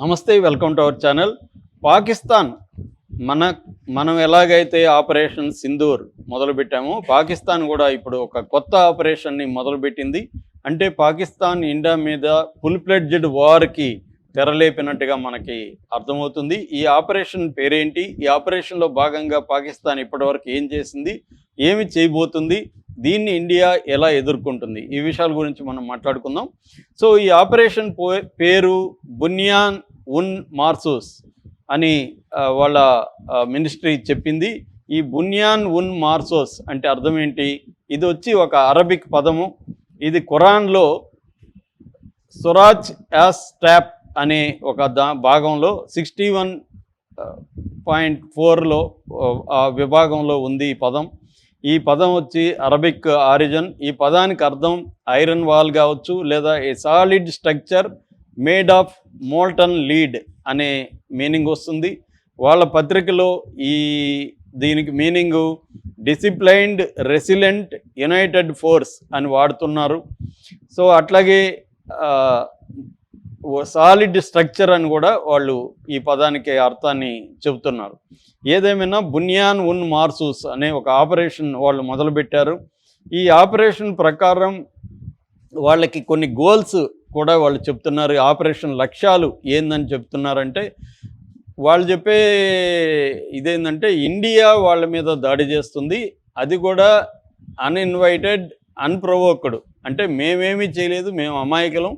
నమస్తే welcome to our channel. Pakistan మన మనం ఎలాగైతే ఆపరేషన్ సింధూర్ మొదలుపెట్టామో పాకిస్తాన్ కూడా ఇప్పుడు ఒక కొత్త ఆపరేషన్ని మొదలుపెట్టింది. అంటే పాకిస్తాన్ ఇండియా మీద ఫుల్ ప్లెడ్జెడ్ వార్కి తెరలేపినట్టుగా మనకి అర్థమవుతుంది. ఈ ఆపరేషన్ పేరేంటి? ఈ ఆపరేషన్లో భాగంగా పాకిస్తాన్ ఇప్పటివరకు ఏం చేసింది? ఏమి చేయబోతుంది దీన్ని ఇండియా ఎలా ఎదుర్కొంటుంది? ఈ విషయాల గురించి మనం మాట్లాడుకుందాం. సో ఈ ఆపరేషన్ పేరు బున్యాన్ ఉన్ మార్సూస్ అని వాళ్ళ మినిస్ట్రీ చెప్పింది. ఈ బున్యాన్ ఉన్ మార్సోస్ అంటే అర్థం ఏంటి? ఇది వచ్చి ఒక అరబిక్ పదము. ఇది ఖురాన్లో సురాజ్ యాస్ ట్యాప్ అనే ఒక దా భాగంలో సిక్స్టీ వన్ పాయింట్ ఫోర్లో ఆ విభాగంలో ఉంది ఈ పదం. ఈ పదం వచ్చి అరబిక్ ఆరిజన్. ఈ పదానికి అర్థం ఐరన్ వాల్ కావచ్చు లేదా a solid structure made of molten lead అనే మీనింగ్ వస్తుంది. వాళ్ళ పత్రికలో ఈ దీనికి meaning disciplined resilient united force అని వాడుతున్నారు. సో అట్లాగే సాలిడ్ స్ట్రక్చర్ అని కూడా వాళ్ళు ఈ పదానికి అర్థాన్ని చెబుతున్నారు. ఏదేమైనా బునియాన్ ఉన్ మార్సూస్ అనే ఒక ఆపరేషన్ వాళ్ళు మొదలుపెట్టారు. ఈ ఆపరేషన్ ప్రకారం వాళ్ళకి కొన్ని గోల్స్ కూడా వాళ్ళు చెప్తున్నారు. ఈ ఆపరేషన్ లక్ష్యాలు ఏందని చెప్తున్నారంటే వాళ్ళు చెప్పే ఇదేంటంటే ఇండియా వాళ్ళ మీద దాడి చేస్తుంది. అది కూడా అన్ఇన్వైటెడ్ అన్ప్రొవోక్డ్ అంటే మేమేమీ చేయలేదు మేము అమాయకులం.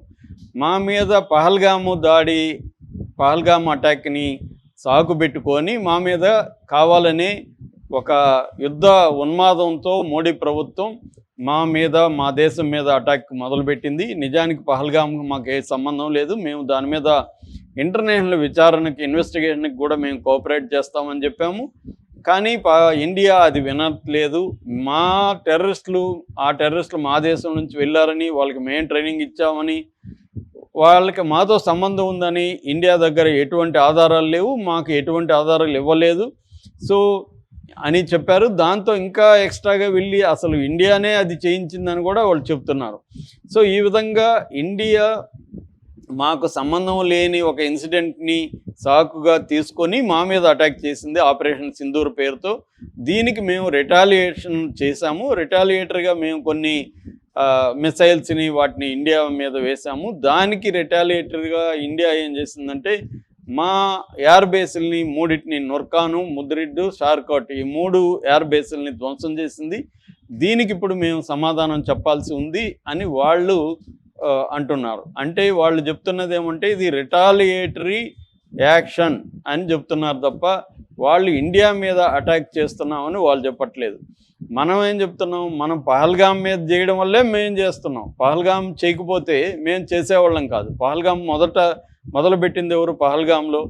మా మీద పహల్గాము దాడి పహల్గామ్ అటాక్ని సాగుబెట్టుకొని మా మీద కావాలని ఒక యుద్ధ ఉన్మాదంతో మోడీ ప్రభుత్వం మా మీద మా దేశం మీద అటాక్ మొదలుపెట్టింది. నిజానికి పహల్గామ్ మాకు ఏ సంబంధం లేదు. మేము దాని మీద ఇంటర్నేషనల్ విచారణకి ఇన్వెస్టిగేషన్కి కూడా మేము కోఆపరేట్ చేస్తామని చెప్పాము. కానీ పా ఇండియా అది వినట్లేదు. మా టెర్రరిస్టులు ఆ టెర్రరిస్టులు మా దేశం నుంచి వెళ్ళారని వాళ్ళకి మేము ట్రైనింగ్ ఇచ్చామని వాళ్ళకి మాతో సంబంధం ఉందని ఇండియా దగ్గర ఎటువంటి ఆధారాలు లేవు మాకు ఎటువంటి ఆధారాలు ఇవ్వలేదు. సో అని చెప్పారు. దాంతో ఇంకా ఎక్స్ట్రాగా వెళ్ళి అసలు ఇండియానే అది చేయించిందని కూడా వాళ్ళు చెప్తున్నారు. సో ఈ విధంగా ఇండియా మాకు సంబంధం లేని ఒక ఇన్సిడెంట్ని సాకుగా తీసుకొని మా మీద అటాక్ చేసింది ఆపరేషన్ సింధూర్ పేరుతో. దీనికి మేము రిటాలియేషన్ చేశాము. రిటాలియేటర్గా మేము కొన్ని మిసైల్స్ని వాటిని ఇండియా మీద వేశాము. దానికి రిటాలియేటర్గా ఇండియా ఏం చేసిందంటే మా ఎయిర్ బేసుల్ని మూడింటిని నొర్కాను ముద్రిడ్డు షార్కోట్ ఈ మూడు ఎయిర్ బేసుల్ని ధ్వంసం చేసింది. దీనికి ఇప్పుడు మేము సమాధానం చెప్పాల్సి ఉంది అని వాళ్ళు అంటున్నారు. అంటే వాళ్ళు చెప్తున్నది ఏమంటే ఇది రిటాలియేటరీ యాక్షన్ అని చెప్తున్నారు తప్ప వాళ్ళు ఇండియా మీద అటాక్ చేస్తున్నామని వాళ్ళు చెప్పట్లేదు. మనం ఏం చెప్తున్నాం? మనం పహల్గామ్ మీద చేయడం వల్లే మేము చేస్తున్నాం. పహల్గామ్ చేయకపోతే మేము చేసేవాళ్ళం కాదు. పహల్గామ్ మొదట మొదలుపెట్టింది ఎవరు? పహల్గామ్లో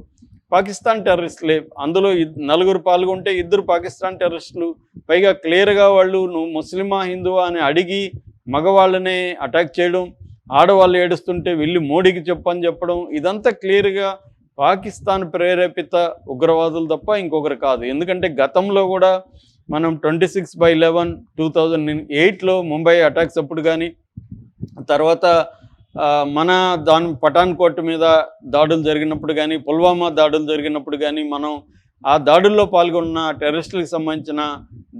పాకిస్తాన్ టెర్రరిస్టులే. అందులో నలుగురు పాల్గొంటే ఇద్దరు పాకిస్తాన్ టెర్రరిస్టులు. పైగా క్లియర్గా వాళ్ళు నువ్వు ముస్లిమా హిందువా అని అడిగి మగవాళ్ళనే అటాక్ చేయడం ఆడవాళ్ళు ఏడుస్తుంటే వెళ్ళి మోడీకి చెప్పని చెప్పడం ఇదంతా క్లియర్గా పాకిస్తాన్ ప్రేరేపిత ఉగ్రవాదులు తప్ప ఇంకొకరు కాదు. ఎందుకంటే గతంలో కూడా మనం twenty six by eleven two thousand ఎయిట్లో ముంబై అటాక్స్ అప్పుడు కానీ తర్వాత మన దాని పఠాన్కోట్ మీద దాడులు జరిగినప్పుడు కానీ పుల్వామా దాడులు జరిగినప్పుడు కానీ మనం ఆ దాడుల్లో పాల్గొన్న టెర్రరిస్టులకు సంబంధించిన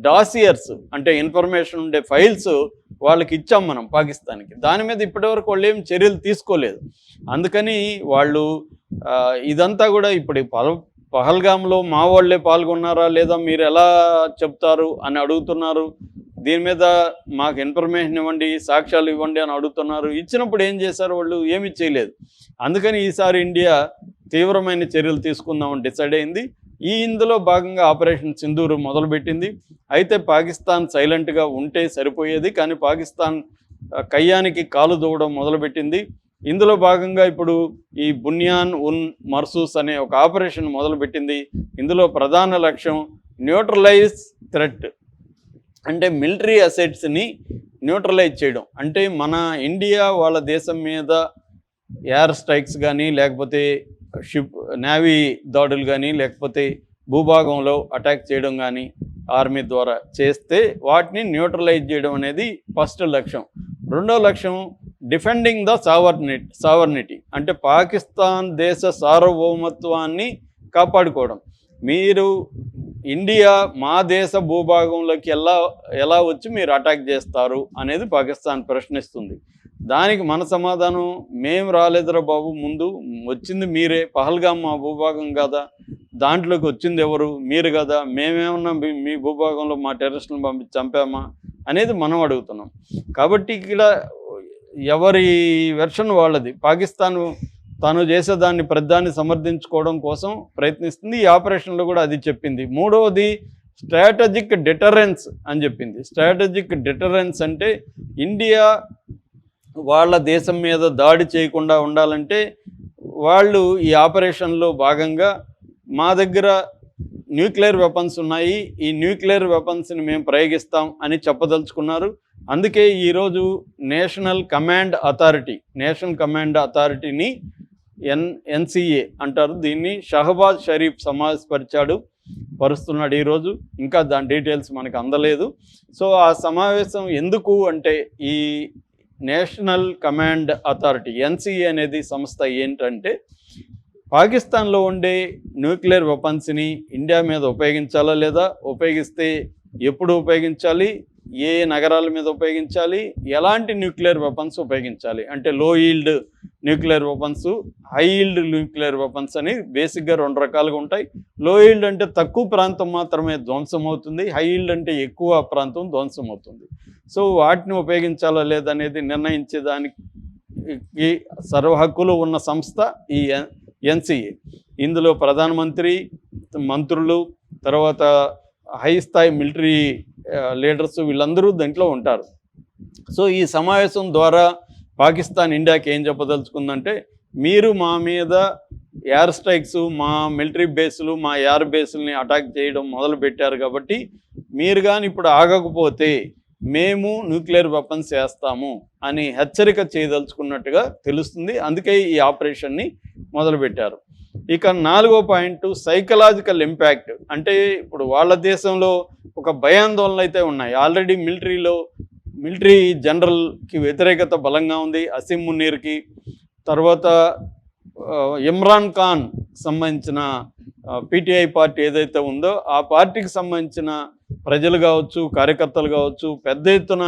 డాసియర్స్ అంటే ఇన్ఫర్మేషన్ ఉండే ఫైల్స్ వాళ్ళకి ఇచ్చాం మనం పాకిస్తాన్కి. దాని మీద ఇప్పటివరకు వాళ్ళు ఏం చర్యలు తీసుకోలేదు. అందుకని వాళ్ళు ఇదంతా కూడా ఇప్పుడు పహల్గామ్లో మా వాళ్ళే పాల్గొన్నారా? లేదా మీరు ఎలా చెప్తారు అని అడుగుతున్నారు. దీని మీద మాకు ఇన్ఫర్మేషన్ ఇవ్వండి సాక్ష్యాలు ఇవ్వండి అని అడుగుతున్నారు. ఇచ్చినప్పుడు ఏం చేశారు వాళ్ళు? ఏమీ చేయలేదు. అందుకని ఈసారి ఇండియా తీవ్రమైన చర్యలు తీసుకుందామని డిసైడ్ అయింది. ఈ ఇందులో భాగంగా ఆపరేషన్ సింధూరు మొదలుపెట్టింది. అయితే పాకిస్తాన్ సైలెంట్గా ఉంటే సరిపోయేది కానీ పాకిస్తాన్ కయ్యానికి కాలు దూవడం మొదలుపెట్టింది. ఇందులో భాగంగా ఇప్పుడు ఈ బున్యాన్ ఉన్ మర్సూస్ అనే ఒక ఆపరేషన్ మొదలుపెట్టింది. ఇందులో ప్రధాన లక్ష్యం న్యూట్రలైజ్ థ్రెట్. అంటే మిలిటరీ అసెట్స్ని న్యూట్రలైజ్ చేయడం. అంటే మన ఇండియా వాళ్ళ దేశం మీద ఎయిర్ స్ట్రైక్స్ కానీ లేకపోతే షిప్ నేవీ దాడులు కానీ లేకపోతే భూభాగంలో అటాక్ చేయడం కానీ ఆర్మీ ద్వారా చేస్తే వాటిని న్యూట్రలైజ్ చేయడం అనేది ఫస్ట్ లక్ష్యం. రెండో లక్ష్యం డిఫెండింగ్ ద సావర్నిటీ సావర్నిటీ అంటే పాకిస్తాన్ దేశ సార్వభౌమత్వాన్ని కాపాడుకోవడం. మీరు ఇండియా మా దేశ భూభాగంలోకి ఎలా ఎలా వచ్చి మీరు అటాక్ చేస్తారు అనేది పాకిస్తాన్ ప్రశ్నిస్తుంది. దానికి మన సమాధానం మేము రాలేదురా బాబు ముందు వచ్చింది మీరే పహల్గా మా భూభాగం కదా? దాంట్లోకి వచ్చింది ఎవరు? మీరు కదా? మేమేమన్నా మీ భూభాగంలో మా టెర్రరిస్టులను పంపి చంపామా? అనేది మనం అడుగుతున్నాం. కాబట్టి ఇక్కడ ఎవరి వెర్షన్ వాళ్ళది. పాకిస్తాన్ తాను చేసేదాన్ని ప్రధాన్ని సమర్థించుకోవడం కోసం ప్రయత్నిస్తుంది. ఈ ఆపరేషన్లో కూడా అది చెప్పింది. మూడవది స్ట్రాటజిక్ డిటరెన్స్ అని చెప్పింది. స్ట్రాటజిక్ డిటరెన్స్ అంటే ఇండియా వాళ్ళ దేశం మీద దాడి చేయకుండా ఉండాలంటే వాళ్ళు ఈ ఆపరేషన్లో భాగంగా మా దగ్గర న్యూక్లియర్ వెపన్స్ ఉన్నాయి. ఈ న్యూక్లియర్ వెపన్స్ని మేము ప్రయోగిస్తాం అని చెప్పదలుచుకున్నారు. అందుకే ఈరోజు national command authority national command అథారిటీని N NCA అంటారు. దీన్ని షహబాజ్ షరీఫ్ సమావేశపరిచాడు పరుస్తున్నాడు ఈరోజు. ఇంకా దాని డీటెయిల్స్ మనకు అందలేదు. సో ఆ సమావేశం ఎందుకు అంటే ఈ నేషనల్ కమాండ్ అథారిటీ ఎన్సిఏ అనేది సంస్థ ఏంటంటే పాకిస్తాన్లో ఉండే న్యూక్లియర్ వెపన్స్ని ఇండియా మీద ఉపయోగించాలా లేదా? ఉపయోగిస్తే ఎప్పుడు ఉపయోగించాలి? ఏ నగరాల మీద ఉపయోగించాలి? ఎలాంటి న్యూక్లియర్ వెపన్స్ ఉపయోగించాలి? అంటే low yield nuclear weapons high yield nuclear weapons అని బేసిక్గా రెండు రకాలుగా ఉంటాయి. లో ఈల్డ్ అంటే తక్కువ ప్రాంతం మాత్రమే ధ్వంసం అవుతుంది. హై ఈల్డ్ అంటే ఎక్కువ ప్రాంతం ధ్వంసం అవుతుంది. సో వాటిని ఉపయోగించాలా లేదనేది నిర్ణయించేదానికి సర్వ హక్కులు ఉన్న సంస్థ ఈ ఎన్సిఏ ఇందులో ప్రధానమంత్రి మంత్రులు తర్వాత హై స్థాయి మిలిటరీ లీడర్స్ వీళ్ళందరూ దాంట్లో ఉంటారు. సో ఈ సమావేశం ద్వారా పాకిస్తాన్ ఇండియాకి ఏం చెప్పదలుచుకుందంటే మీరు మా మీద ఎయిర్ స్ట్రైక్స్ మా మిలిటరీ బేసులు మా ఎయిర్ బేసుల్ని అటాక్ చేయడం మొదలు పెట్టారు కాబట్టి మీరు కానీ ఇప్పుడు ఆగకపోతే మేము న్యూక్లియర్ వెపన్స్ వేస్తాము అని హెచ్చరిక చేయదలుచుకున్నట్టుగా తెలుస్తుంది. అందుకే ఈ ఆపరేషన్ని మొదలుపెట్టారు. ఇక నాలుగో పాయింట్ సైకలాజికల్ ఇంపాక్ట్ అంటే ఇప్పుడు వాళ్ళ దేశంలో ఒక భయాందోళనలు అయితే ఉన్నాయి. ఆల్రెడీ మిలిటరీలో మిలిటరీ జనరల్కి వ్యతిరేకత బలంగా ఉంది. అసీం మున్నీర్కి తర్వాత ఇమ్రాన్ ఖాన్ సంబంధించిన పీటీఐ పార్టీ ఏదైతే ఉందో ఆ పార్టీకి సంబంధించిన ప్రజలు కావచ్చు కార్యకర్తలు కావచ్చు పెద్ద ఎత్తున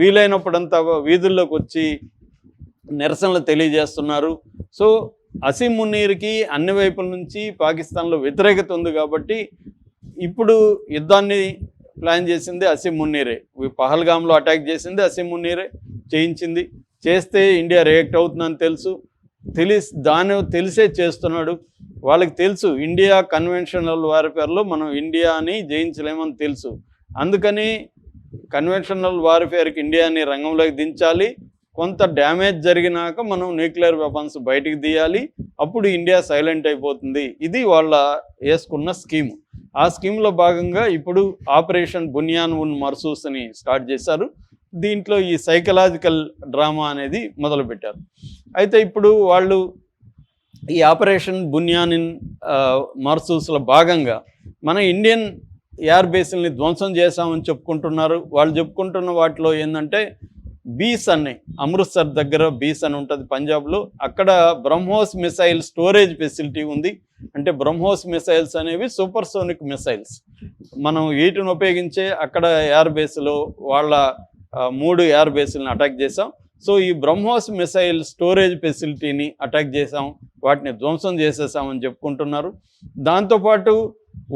వీలైనప్పుడంతా వీధుల్లోకి వచ్చి నిరసనలు తెలియజేస్తున్నారు. సో అసీం మున్నీర్కి అన్ని వైపుల నుంచి పాకిస్తాన్లో వ్యతిరేకత ఉంది కాబట్టి ఇప్పుడు యుద్ధాన్ని ప్లాన్ చేసింది అసీం మున్నీరే. పహల్గామ్లో అటాక్ చేసింది అసీం మున్నీరే చేయించింది. చేస్తే ఇండియా రియాక్ట్ అవుతుందని తెలుసు. తెలిసి దాని తెలిసే చేస్తున్నాడు. వాళ్ళకి తెలుసు ఇండియా కన్వెన్షనల్ వార్ఫేర్లో మనం ఇండియాని జయించలేమని తెలుసు. అందుకని కన్వెన్షనల్ వార్ఫేర్కి ఇండియాని రంగంలోకి దించాలి. కొంత డ్యామేజ్ జరిగినాక మనం న్యూక్లియర్ వెపన్స్ బయటికి తీయాలి. అప్పుడు ఇండియా సైలెంట్ అయిపోతుంది. ఇది వాళ్ళ వేసుకున్న స్కీమ్. ఆ స్కీమ్లో భాగంగా ఇప్పుడు ఆపరేషన్ బునియాన్ ఉన్ మర్సూస్ అని స్టార్ట్ చేశారు. దీంట్లో ఈ సైకలాజికల్ డ్రామా అనేది మొదలుపెట్టారు. అయితే ఇప్పుడు వాళ్ళు ఈ ఆపరేషన్ బున్యానిన్ మర్సూస్లో భాగంగా మన ఇండియన్ ఎయిర్ బేస్ని ధ్వంసం చేశామని చెప్పుకుంటున్నారు. వాళ్ళు చెప్పుకుంటున్న వాటిలో ఏంటంటే బీస్ అని అమృత్సర్ దగ్గర బీస్ అని ఉంటుంది పంజాబ్లో. అక్కడ బ్రహ్మోస్ మిసైల్ స్టోరేజ్ ఫెసిలిటీ ఉంది. అంటే బ్రహ్మోస్ మిసైల్స్ అనేవి సూపర్ సోనిక్ మిసైల్స్. మనం వీటిని ఉపయోగించే అక్కడ ఎయిర్ బేస్లో వాళ్ళ మూడు ఎయిర్ బేస్లను అటాక్ చేసాం సో ఈ బ్రహ్మోస్ మిసైల్ స్టోరేజ్ ఫెసిలిటీని అటాక్ చేసాం వాటిని ధ్వంసం చేసేసామని చెప్పుకుంటున్నారు. దాంతోపాటు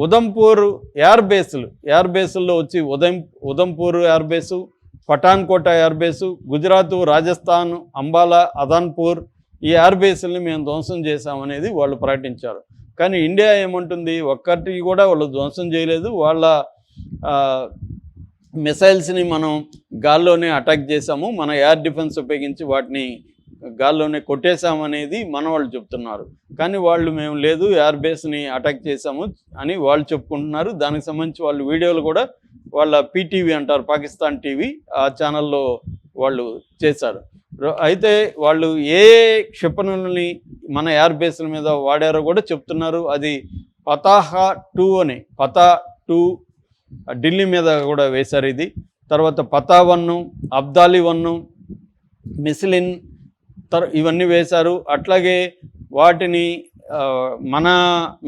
ఉదంపూర్ ఎయిర్ బేస్లు ఎయిర్ బేసుల్లో వచ్చి ఉదయం Udhampur air base Pathankot air base Gujarat Rajasthan Ambala Adampur ఈ ఎయిర్బేసుల్ని మేము ధ్వంసం చేశామనేది వాళ్ళు ప్రకటించారు. కానీ ఇండియా ఏమంటుంది? ఒక్కటి కూడా వాళ్ళు ధ్వంసం చేయలేదు. వాళ్ళ మిసైల్స్ని మనం గాల్లోనే అటాక్ చేసాము మన ఎయిర్ డిఫెన్స్ ఉపయోగించి వాటిని గాల్లోనే కొట్టేశామనేది మన వాళ్ళు చెప్తున్నారు. కానీ వాళ్ళు మేము లేదు ఎయిర్ బేస్ని అటాక్ చేశాము అని వాళ్ళు చెప్పుకుంటున్నారు. దానికి సంబంధించి వాళ్ళు వీడియోలు కూడా వాళ్ళ పీటీవీ అంటారు పాకిస్తాన్ టీవీ ఆ ఛానల్లో వాళ్ళు చేశారు. అయితే వాళ్ళు ఏ క్షిపణులని మన ఎయిర్ బేస్ల మీద వాడారో కూడా చెప్తున్నారు. అది పతాహా టూ అని పతా టూ ఢిల్లీ మీద కూడా వేశారు ఇది. తర్వాత పతా వన్ను అబ్దాలి వన్ను మిసిలిన్ తర్ ఇవన్నీ వేశారు. అట్లాగే వాటిని మన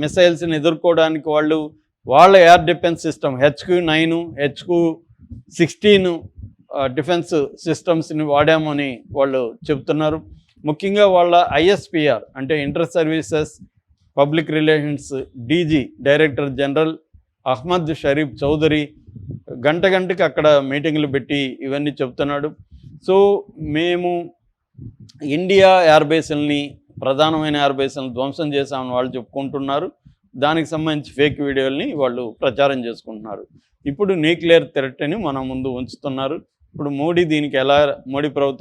మిసైల్స్ని ఎదుర్కోవడానికి వాళ్ళు వాళ్ళ air defence system HQ nine HQ sixteen defence సిస్టమ్స్ని వాడామని వాళ్ళు చెప్తున్నారు ముఖ్యంగా వాళ్ళ ఐఎస్పిఆర్ అంటే inter services public relations DG director general Ahmed Sharif Chaudhry గంట గంటకి అక్కడ మీటింగ్లు పెట్టి ఇవన్నీ చెప్తున్నాడు సో మేము ఇండియా ఎయిర్బేస్ని ప్రధానమైన ఎయిర్బేస్లను ధ్వంసం చేశామని వాళ్ళు చెప్పుకుంటున్నారు. దానికి సంబంధించి ఫేక్ వీడియోల్ని వాళ్ళు ప్రచారం చేసుకుంటున్నారు. ఇప్పుడు న్యూక్లియర్ థ్రెట్ అని మన ముందు ఉంచుతున్నారు. ఇప్పుడు మోడీ దీనికి ఎలా మోడీ ప్రభుత్వం